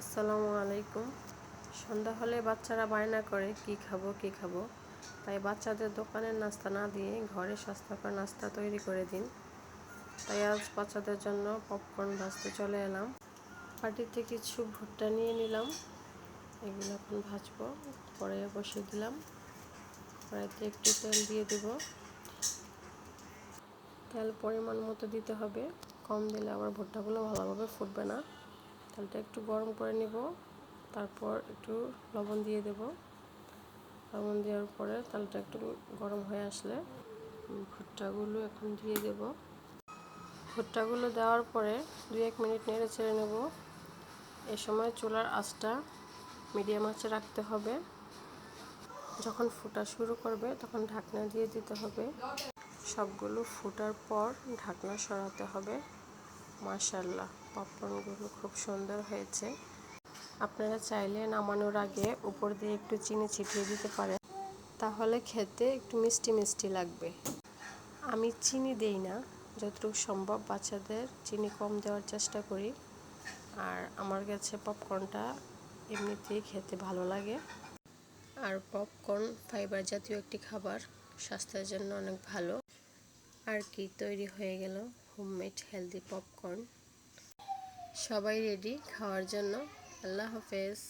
আসসালামু আলাইকুম। সন্ধ্যা হলে বাচ্চারা বায়না করে, কি খাব কি খাব? তাই বাচ্চাদের দোকানের নাস্তা না দিয়ে ঘরে স্বাস্থ্যকর নাস্তা তৈরি করে দিন। তাই আজ বাচ্চাদের জন্য পপকর্ন ভাজতে চলে এলাম। পাটিতে কিছু ভুট্টা নিয়ে নিলাম। এগুলো এখন ভাজবো, পরে বসিয়ে দিলাম। কড়াইতে একটু তেল দিয়ে দেব। তেল পরিমাণ মতো দিতে হবে। কম দিলে আবার ভুট্টাগুলো ভালোভাবে ফুটবে না। তেলটা একটু গরম করে নিব, তারপর একটু লবণ দিয়ে দেব। লবণ দেওয়ার পরে তেলটা একটু গরম হয়ে আসলে ভুট্টাগুলো এখন দিয়ে দেব। ভুট্টাগুলো দেওয়ার পরে দুই এক মিনিট নেড়ে ছেড়ে নেব। এ সময় চুলার আঁচটা মিডিয়াম আঁচে রাখতে হবে। যখন ফোটা শুরু করবে তখন ঢাকনা দিয়ে দিতে হবে। সবগুলো ফুটার পর ঢাকনা সরাতে হবে। মাশাল্লাহ পপকর্নগুলো খুব সুন্দর হয়েছে। আপনারা চাইলে নামানোর আগে উপর দিয়ে একটু চিনি ছিটিয়ে দিতে পারেন। তাহলে খেতে একটু মিষ্টি মিষ্টি লাগবে। আমি চিনি দেই না, যতটুকু সম্ভব বাচ্চাদের চিনি কম দেওয়ার চেষ্টা করি। আর আমার কাছে পপকর্নটা এমনিতেই খেতে ভালো লাগে। আর পপকর্ন ফাইবার জাতীয় একটি খাবার, স্বাস্থ্যের জন্য অনেক ভালো। আর কি তৈরি হয়ে গেল হোমমেড হেলদি পপকর্ন। সবাই রেডি খাওয়ার জন্য। আল্লাহ হাফেজ।